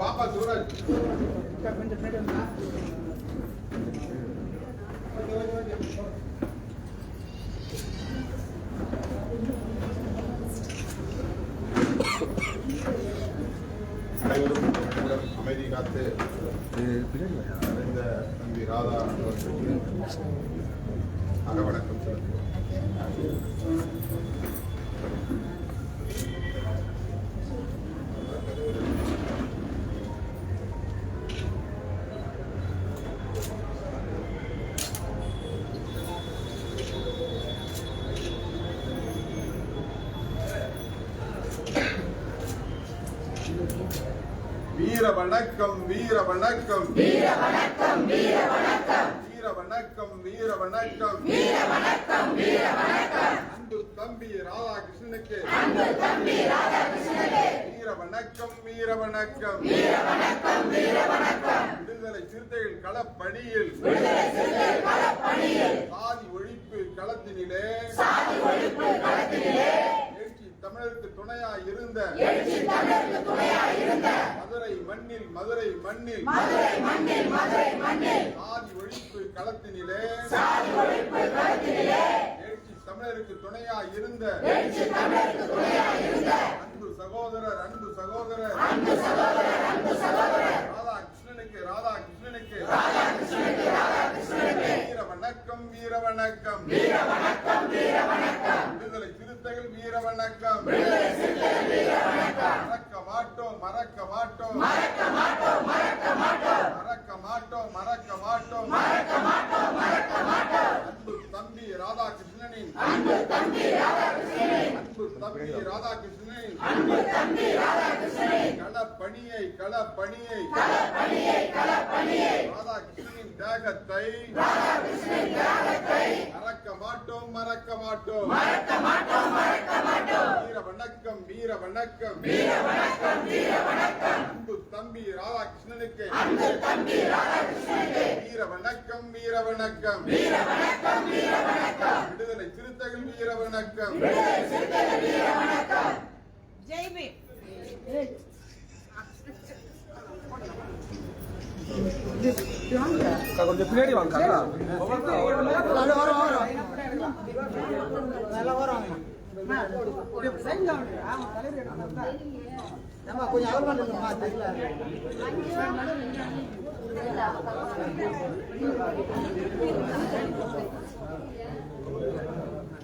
வாப்பா சூரஜ் அனைவரும் அமைதி காத்து இந்த தம்பி ராதா அவர்களுக்கு அறவணக்கம் Thank you. வீர வணக்கம் வீர வணக்கம் வீர வணக்கம் வீர வணக்கம் வீர வணக்கம் வீர வணக்கம் வீர வணக்கம் வீர வணக்கம் அன்பு தம்பி ராதாகிருஷ்ணனுக்கு. அன்பு தம்பி ராதாகிருஷ்ணனுக்கு. வீர வணக்கம் வீர வணக்கம் வீர வணக்கம் வீர வணக்கம் விடுதலை சிறுத்தைகள் களப்பணியில். விடுதலை சிறுத்தைகள் களப்பணியில். சாதி ஒழிப்பு களத்தினிலே. சாதி ஒழிப்பு களத்தினிலே எழுச்சி தமிழருக்கு துணையாய் இருந்த மதுரை மண்ணில் மதுரை மண்ணில். மதுரை மண்ணில் மதுரை மண்ணில். சாதி ஒழிப்பு களத்தினிலே. சாதி ஒழிப்பு களத்தினிலே. எழுச்சி தமிழருக்கு துணையா இருந்த. எழுச்சி தமிழருக்கு துணையா இருந்த. அன்பு சகோதரர் அன்பு சகோதரர். அன்பு சகோதரர் அன்பு சகோதரர். ராதா கிருஷ்ணனுக்கு ராதா கிருஷ்ணனுக்கு ராதா கிருஷ்ணனுக்கு ராதா கிருஷ்ணனுக்கு வீர வணக்கம் வீர வணக்கம் வீர வணக்கம் வீர வணக்கம் விடுதலை சிறுத்தைகள் வீர வணக்கம் விடுதலை சிறுத்தைகள் வீர வணக்கம் மறக்க மாட்டோம் மறக்க மாட்டோம். மறக்க மாட்டோம் மறக்க மாட்டோம் மறக்க மாட்டோம் மறக்க மாட்டோம் மறக்க மாட்டோம் மறக்க மாட்டோம் அன்பு தம்பி ராதாகிருஷ்ணனின் அன்பு தம்பி ராதாகிருஷ்ணனின் அன்பு தம்பி ராதாகிருஷ்ணனின் தியாகத்தை ராதாகிருஷ்ணனின் தியாகத்தை மறக்க மாட்டோம் மறக்க மாட்டோம். மறக்க மாட்டோம் மறக்க மாட்டோம். வீர வணக்கம் வீர வணக்கம். வீர வணக்கம் வீர வணக்கம். அன்பு தம்பி ராதாகிருஷ்ணனுக்கு. அன்பு தம்பி ராதாகிருஷ்ணனுக்கு. வீர வணக்கம் வீர வணக்கம். வீர வணக்கம். வணக்கம். ஜெய்பி கொஞ்சம் பின்னாடி வாங்க கொஞ்சம்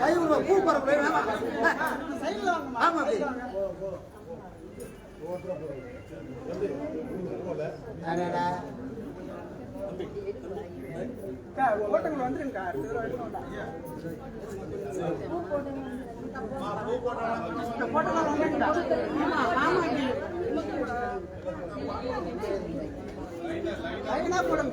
ஐநூறுவா பூ பரப்பு வந்துருங்க போட்டு